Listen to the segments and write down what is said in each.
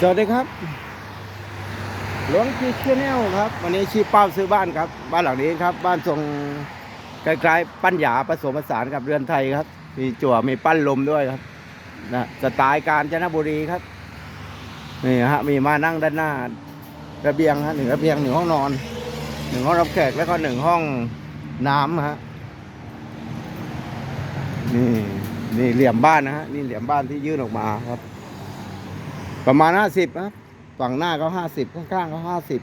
สวัสดีครับ หลวงจีเชแนลครับ วันนี้ชี้เป้าซื้อบ้านครับ บ้านหลังนี้ครับ บ้านทรงคล้ายๆ ปั้นหยาผสมผสานกับเรือนไทยครับ มีจั่วมีปั้นลมด้วยครับนะสไตล์กาญจนบุรีครับนี่ฮะมีมานั่งด้านหน้าระเบียงฮะหนึ่งระเบียงหนึ่งห้องนอนหนึ่งห้องรับแขกแล้วก็หนึ่งห้องน้ำฮะนี่นี่เหลี่ยมบ้านนะฮะนี่เหลี่ยมบ้านที่ยื่นออกมาครับ ประมาณห้าสิบครับฝั่งหน้าก็ห้าสิบข้างๆก็ห้าสิบ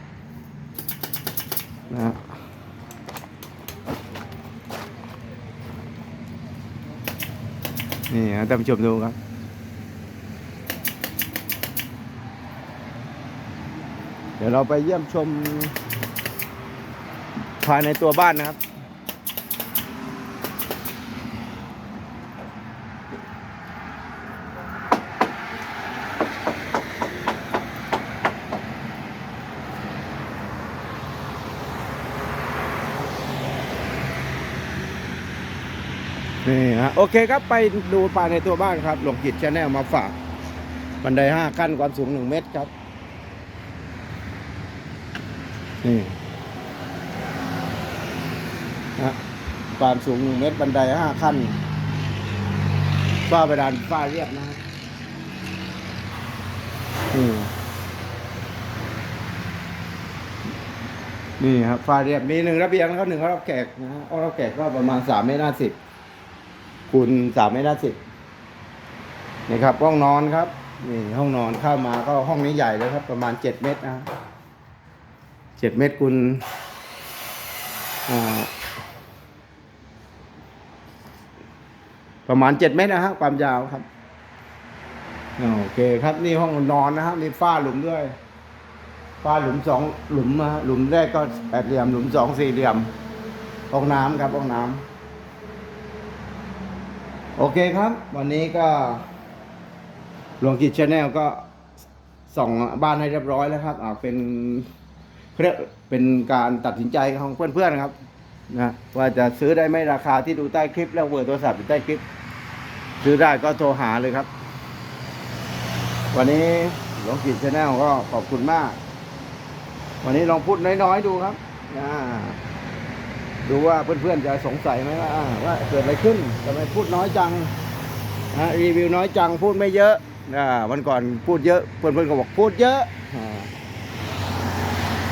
นะฮะนี่ฮะท่านผู้ชมดูครับ เดี๋ยวเราไปเยี่ยมชมภายในตัวบ้านนะครับ นี่ฮะโอเคครับไปดูภาในตัวบ้านครับ หลวงกิจชาแนลมาฝาก บันไดห้าขั้นความสูงหนึ่งเมตรครับ นี่ฮะความสูงหนึ่งเมตร บันไดห้าขั้นฝ้าเพดานฝ้าเรียบนะครับนี่นี่ครับฝ้าเรียบมีหนึ่งระเบียงแล้วก็หนึ่งห้องรับแขกนะฮะห้องรับแขกก็ประมาณสามเมตรห้าสิบ คูณสามเมตรห้าสิบนี่ครับ ห้องนอนครับนี่ห้องนอนเข้ามาก็ห้องนี้ใหญ่เลยครับ ประมาณเจ็ดเมตรนะเจ็ดเมตรคูณประมาณเจ็ดเมตรนะฮะความยาวครับโอเคครับนี่ห้องนอนนะครับมีฝ้าหลุมด้วยฝ้าหลุมสองหลุมนะฮะหลุมแรกก็แปดเหลี่ยม หลุมสองสี่เหลี่ยมห้องน้ำครับห้องน้ำ โอเคครับ วันนี้ก็หลวงกิจชาแนลก็ส่องบ้านให้เรียบร้อยแล้วครับอ่าเป็นเรียกเป็นการตัดสินใจของเพื่อนๆครับนะว่าจะซื้อได้ไหมราคาที่ดูใต้คลิป แล้วเบอร์โทรศัพท์อยู่ใต้คลิป ซื้อได้ก็โทรหาเลยครับ วันนี้หลวงกิจชาแนลก็ขอบคุณมาก วันนี้ลองพูดน้อยๆดูครับอ่า ดูว่าเพื่อนๆจะสงสัยไหมว่าว่าเกิดอะไรขึ้นทำไมพูดน้อยจังนะรีวิวน้อยจังพูดไม่เยอะอ่าวันก่อนพูดเยอะ เพื่อนๆก็บอกพูดเยอะอ่า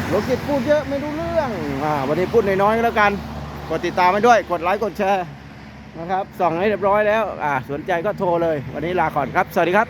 หลกิจพูดเยอะไม่รู้เรื่องอ่าวันนี้พูดน้อยๆก็แล้วกัน กดติดตามไปด้วย กดไลค์กดแชร์นะครับส่องให้เรียบร้อยแล้วอ่าสนใจก็โทรเลย วันนี้ลาก่อนครับ สวัสดีครับ